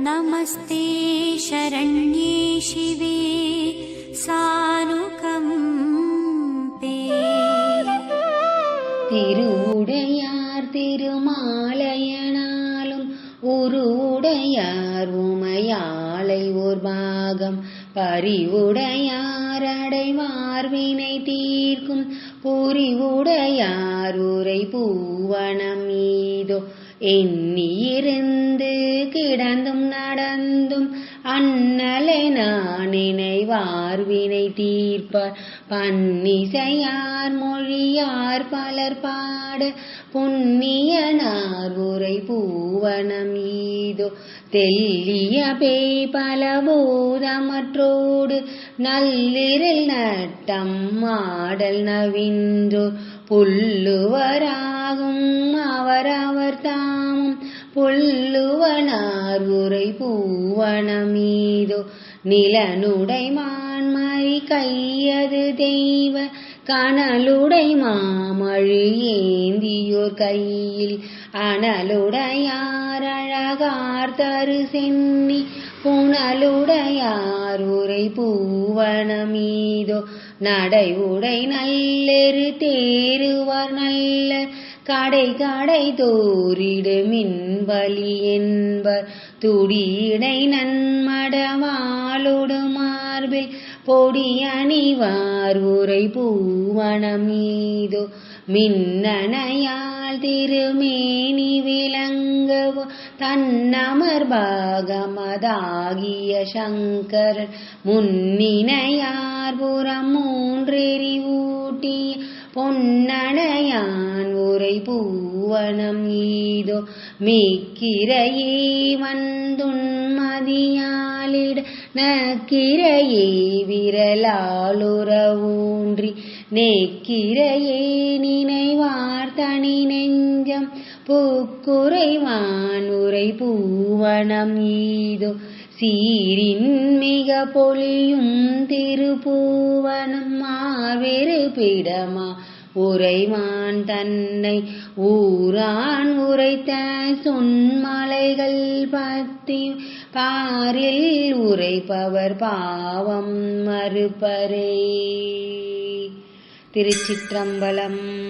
नमस्ते शरण्ये शिवे सानुकम्पे திருவுடையார் திருமாலையனாலும் உருவுடையார் உமையாளை ஓர் பாகம் பரிவுடையார் அடைவார் வினை தீர்க்கும் புரிவுடையார் உரை பூவனம் மீதோ எண்ணியிருந்து கிடந்தும் நடந்தும் அண்ணலை நான் நினைவார் வினை தீர்ப்பார். பன்னிசையார் மொழியார் பலர் பாட. புண்ணியனார் உரை பூவனம் ஈதோ. தெல்லிய பேய் பல போதமற்றோடு நல்லிரில் நட்டம் ஆடல் நவின்றோர். புல்லுவராகும் புல்லுவனார் பூவனமீதோ நிலனுடை மான்மறி கையது தெய்வ கனலுடை மாமழி ஏந்தியோர் கையில் அனலுடையார் அழகார் தரு சென்னி புனலுடையார் உரை பூவனமீதோ நடை உடை நல்லெரு தேருவார் நல்ல கடை கடை தோரிடுமின் வலி என்பர். துடியடை நன்மடவாளொடு மார்பில் பொடி அணிவார் உரை பூவனம் ஏதோ மின்னணையால் திருமேனி விளங்கவோ. தன்னமர் பாகமதாகிய சங்கர் முன்னினையார் புறம் மூன்றெறி பொன்னணையார் பூவனம் ஈதோ. மீக்கிரையே வந்துன்மதியாலிட நக்கிரையே விரலாளுறவூன்றி நேக்கிரையே நினைவார் நெஞ்சம் பூக்குறைவானுரை பூவனம் ஈதோ. சீரின் மிக பொழியும் திருப்பூவனம் மார்வெறு பிடமா உரைவான் தன்னை ஊரான் உரைத்த சொன்மலைகள் பத்தி பாரில் உரைப்பவர் பாவம் மறுப்பரே. திருச்சிற்றம்பலம்